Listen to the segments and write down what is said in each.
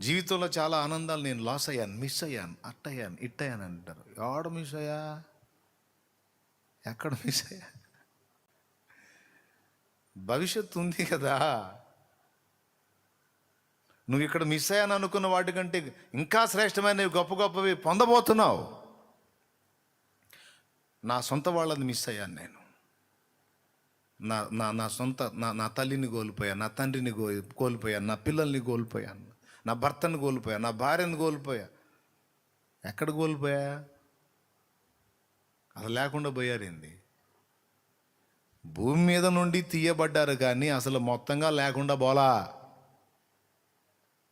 జీవితంలో చాలా ఆనందాలు నేను లాస్ అయ్యాను మిస్ అయ్యాను అట్టయ్యాను ఇట్టయ్యాను అంటారు. ఎవడ మిస్ అయ్యా? ఎక్కడ మిస్ అయ్యా? భవిష్యత్తు ఉంది కదా. నువ్వు ఇక్కడ మిస్ అయ్యాను అనుకున్న వాటికంటే ఇంకా శ్రేష్టమైన గొప్ప గొప్పవి పొందబోతున్నావు. నా సొంత వాళ్ళని మిస్ అయ్యాను నేను. నా నా నా సొంత నా నా తల్లిని కోల్పోయాను నా తండ్రిని కోల్పోయాను నా పిల్లల్ని కోల్పోయాను. నా భర్తను కోల్పోయా నా భార్యను కోల్పోయా. ఎక్కడ కోల్పోయా? అసలు లేకుండా పోయారేంది భూమి మీద నుండి తీయబడ్డారు కానీ అసలు మొత్తంగా లేకుండా పోలా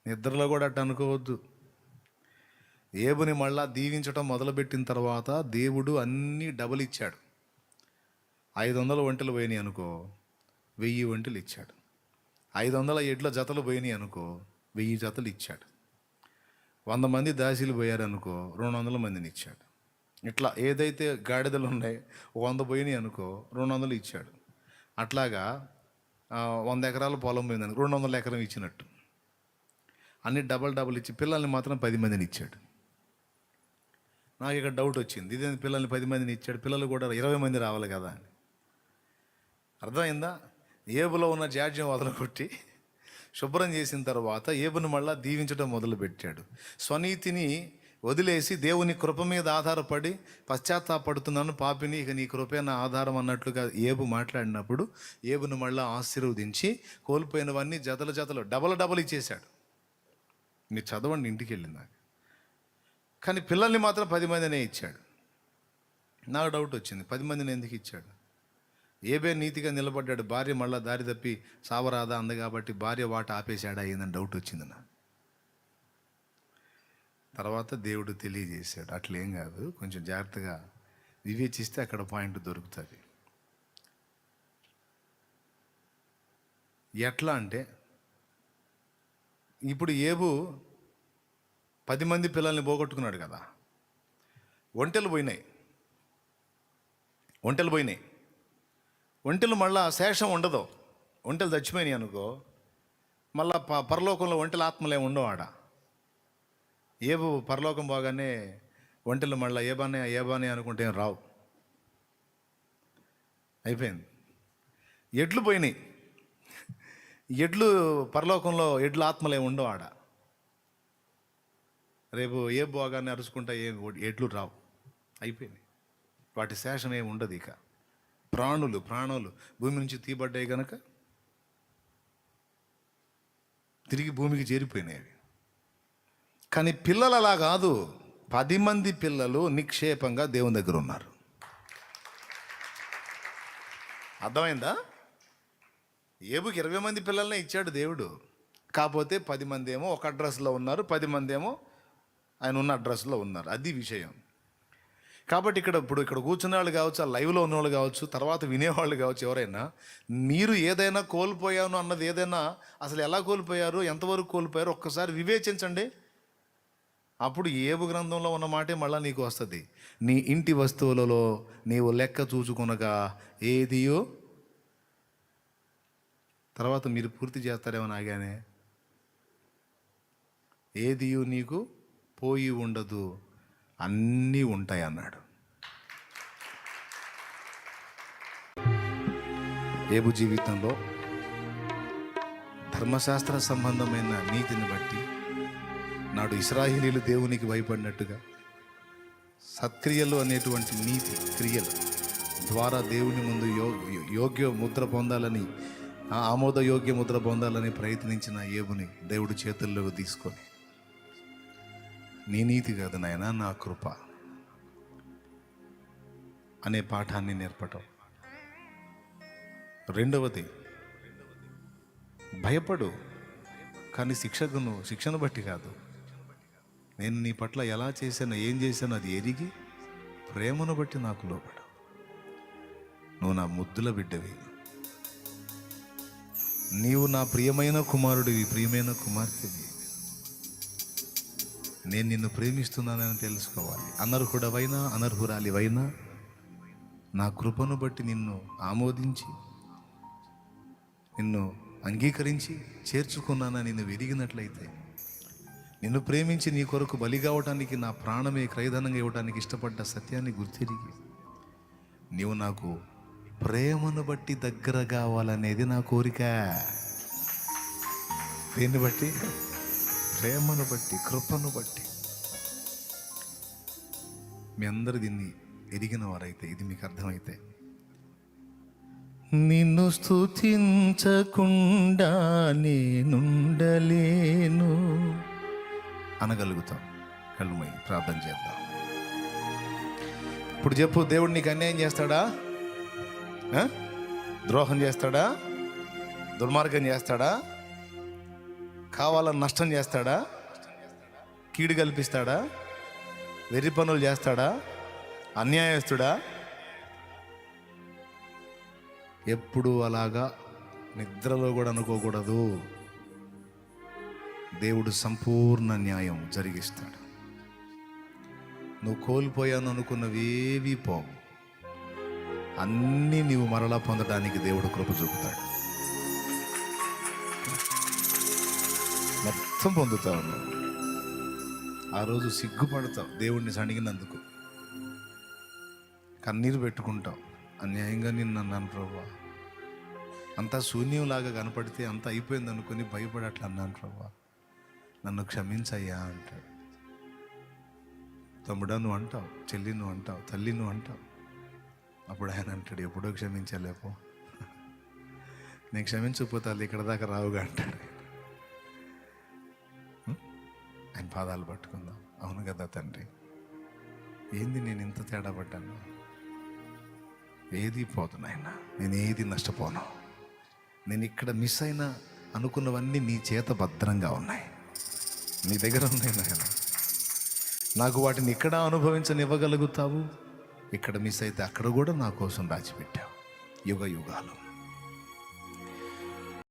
నిద్రలో కూడా అట్ట అనుకోవద్దు. ఏబుని మళ్ళా దీవించడం మొదలుపెట్టిన తర్వాత దేవుడు అన్నీ డబుల్ ఇచ్చాడు. ఐదు వందల ఒంటలు పోయినాయి అనుకో వెయ్యి ఒంటలు ఇచ్చాడు. ఐదు వందల ఎడ్ల జతలు పోయినాయి అనుకో వెయ్యి జతలు ఇచ్చాడు. వంద మంది దాసీలు పోయారనుకో రెండు వందల మందిని ఇచ్చాడు. ఇట్లా ఏదైతే గాడిదలు ఉన్నాయో వంద పోయినాయి అనుకో రెండు వందలు ఇచ్చాడు. అట్లాగా వంద ఎకరాల పొలం పోయిందని రెండు వందల ఎకరం ఇచ్చినట్టు. అన్ని డబల్ డబల్ ఇచ్చి పిల్లల్ని మాత్రం పది మందిని ఇచ్చాడు. నాకు ఇక్కడ డౌట్ వచ్చింది. ఇదే పిల్లల్ని పది మందిని ఇచ్చాడు? పిల్లలు కూడా ఇరవై మంది రావాలి కదా అని. అర్థమైందా? ఏబులో ఉన్న జాడ్యం వదలగొట్టి శుభ్రం చేసిన తర్వాత ఏబును మళ్ళా దీవించడం మొదలుపెట్టాడు. స్వనీతిని వదిలేసి దేవుని కృప మీద ఆధారపడి పశ్చాత్తాపడుతున్నాను పాపిని ఇక నీ కృపే నా ఆధారం అన్నట్లుగా ఏబు మాట్లాడినప్పుడు ఏబును మళ్ళీ ఆశీర్వదించి కోల్పోయినవన్నీ జతల జతలు డబల్ డబల్ ఇచ్చేశాడు. మీరు చదవండి ఇంటికి వెళ్ళిందాక కానీ పిల్లల్ని మాత్రం పది మందినే ఇచ్చాడు. నాకు డౌట్ వచ్చింది పది మందిని ఎందుకు ఇచ్చాడు? ఏబే నీతిగా నిలబడ్డాడు. భార్య మళ్ళా దారి తప్పి సావరాదా అంది కాబట్టి భార్య వాట ఆపేశాడా అయిందని డౌట్ వచ్చింది నా తర్వాత దేవుడు తెలియజేశాడు. అట్లేం కాదు. కొంచెం జాగ్రత్తగా వివేచిస్తే అక్కడ పాయింట్ దొరుకుతుంది. ఎట్లా అంటే ఇప్పుడు ఏబు పది మంది పిల్లల్ని పోగొట్టుకున్నాడు కదా. ఒంటెలు పోయినాయి. ఒంటెలు పోయినాయి. ఒంటెలు మళ్ళా శేషం ఉండదు. ఒంటెలు చచ్చిపోయినాయి అనుకో మళ్ళా ప పరలోకంలో ఒంటెల ఆత్మలే ఉండవు ఏబు పరలోకం పోగానే ఒంటెలు మళ్ళీ ఏబానే ఏబానే అనుకుంటే ఏం రావు. అయిపోయింది. ఎడ్లు పోయినాయి. ఎడ్లు పరలోకంలో ఎడ్ల ఆత్మలే ఉండవు రేపు ఏ బాగానే అరుచుకుంటా ఏం ఎడ్లు రావు. అయిపోయింది. వాటి శేషం ఏమి ఉండదు ఇక. ప్రాణులు ప్రాణులు భూమి నుంచి తీయబడ్డాయి కనుక తిరిగి భూమికి చేరిపోయినాయి కానీ పిల్లలు అలా కాదు పది మంది పిల్లలు నిక్షేపంగా దేవుని దగ్గర ఉన్నారు. అర్థమైందా? ఏబుకి ఇరవై మంది పిల్లల్నే ఇచ్చాడు దేవుడు. కాకపోతే పది మంది ఏమో ఒక అడ్రస్లో ఉన్నారు పది మంది ఏమో ఆయన ఉన్న అడ్రస్లో ఉన్నారు. అది విషయం. కాబట్టి ఇక్కడ ఇప్పుడు ఇక్కడ కూర్చున్న వాళ్ళు కావచ్చు ఆ లైవ్లో ఉన్నవాళ్ళు కావచ్చు తర్వాత వినేవాళ్ళు కావచ్చు ఎవరైనా మీరు ఏదైనా కోల్పోయాను అన్నది ఏదైనా అసలు ఎలా కోల్పోయారు ఎంతవరకు కోల్పోయారు ఒక్కసారి వివేచించండి. అప్పుడు ఏబు గ్రంథంలో ఉన్న మాటే మళ్ళీ నీకు వస్తుంది. నీ ఇంటి వస్తువులలో నీవు లెక్క చూచుకునగా ఏదియో తర్వాత మీరు పూర్తి చేస్తారేమో నాగానే. ఏదియు నీకు పోయి ఉండదు. అన్నీ ఉంటాయి అన్నాడు. ఏబు జీవితంలో ధర్మశాస్త్ర సంబంధమైన నీతిని బట్టి నాడు ఇస్రాయిలీలు దేవునికి భయపడినట్టుగా సత్క్రియలు అనేటువంటి నీతి క్రియలు ద్వారా దేవుని ముందు యో యోగ్య ముద్ర పొందాలని ఆ ముద్ర పొందాలని ప్రయత్నించిన ఏబుని దేవుడు చేతుల్లోకి తీసుకొని నీ నీతి కాదు నాయన నా కృప అనే పాఠాన్ని నేర్పటం. రెండవది భయపడు కానీ శిక్షకును శిక్షను బట్టి కాదు. నేను నీ పట్ల ఎలా చేశాను ఏం చేశానో అది ఎరిగి ప్రేమను బట్టి నాకు లోపడు నువ్వు నా ముద్దుల బిడ్డవి. నీవు నా ప్రియమైన కుమారుడివి ప్రియమైన కుమార్తెవి. నేను నిన్ను ప్రేమిస్తున్నానని తెలుసుకోవాలి. అనర్హుడవైనా అనర్హురాలివైనా నా కృపను బట్టి నిన్ను ఆమోదించి నిన్ను అంగీకరించి చేర్చుకున్నానని నిన్ను విరిగినట్లయితే నిన్ను ప్రేమించి నీ కొరకు బలి కావటానికి నా ప్రాణమే క్రయధనంగా ఇవ్వడానికి ఇష్టపడ్డ సత్యాన్ని గుర్తిరిగి నీవు నాకు ప్రేమను బట్టి దగ్గర కావాలనేది నా కోరిక. దీన్ని బట్టి? ప్రేమను బట్టి కృపను బట్టి. మీ అందరు దీన్ని ఎరిగిన వారైతే ఇది మీకు అర్థమైతే. నిన్ను స్థుతించకుండా నేనుండలేను. అనగలుగుతాం. కళ్ళుమై ప్రార్థన చేద్దాం. ఇప్పుడు చెప్పు దేవుడు నీకు అన్యాయం చేస్తాడా? ద్రోహం చేస్తాడా? దుర్మార్గం చేస్తాడా? కావాలని నష్టం చేస్తాడా? కీడు కల్పిస్తాడా? వెర్రి పనులు చేస్తాడా? అన్యాయస్తుడా? ఎప్పుడు అలాగా నిద్రలో కూడా అనుకోకూడదు. దేవుడు సంపూర్ణ న్యాయం జరిగిస్తాడు. నువ్వు కోల్పోయాను అనుకున్నవేవి పోవు. అన్నీ నీవు మరలా పొందడానికి దేవుడు కృప చూపుతాడు. మొత్తం పొందుతావు నువ్వు. ఆ రోజు సిగ్గుపడతావు దేవుడిని సణిగినందుకు. కన్నీరు పెట్టుకుంటావు. అన్యాయంగా నిన్ను అన్నాను ప్రభా. అంతా శూన్యంలాగా కనపడితే అంత అయిపోయింది అనుకుని భయపడి అట్లా అన్నాను ప్రభా. నన్ను క్షమించయ్యా అంటాడు. తమ్ముడా నువ్వు అంటావు. చెల్లి నువ్వు అంటావు. తల్లి నువ్వు అంటావు. అప్పుడు ఆయన అంటాడు ఎప్పుడో క్షమించలేపో. నేను క్షమించకపోతే వాళ్ళు ఇక్కడ దాకా రావుగా అంటాడు. పాదాలు పట్టుకుందాం. అవును కదా తండ్రి. ఏంది నేను ఇంత తేడా పడ్డాను? ఏది పోదు నాయన. నేను ఏది నష్టపోను. నేను ఇక్కడ మిస్ అయినా అనుకున్నవన్నీ నీ చేత భద్రంగా ఉన్నాయి. నీ దగ్గర ఉన్నాయి నాయన. నాకు వాటిని ఇక్కడ అనుభవించనివ్వగలుగుతావు? ఇక్కడ మిస్ అయితే అక్కడ కూడా నా కోసం దాచిపెట్టావు. యుగ యుగాలు.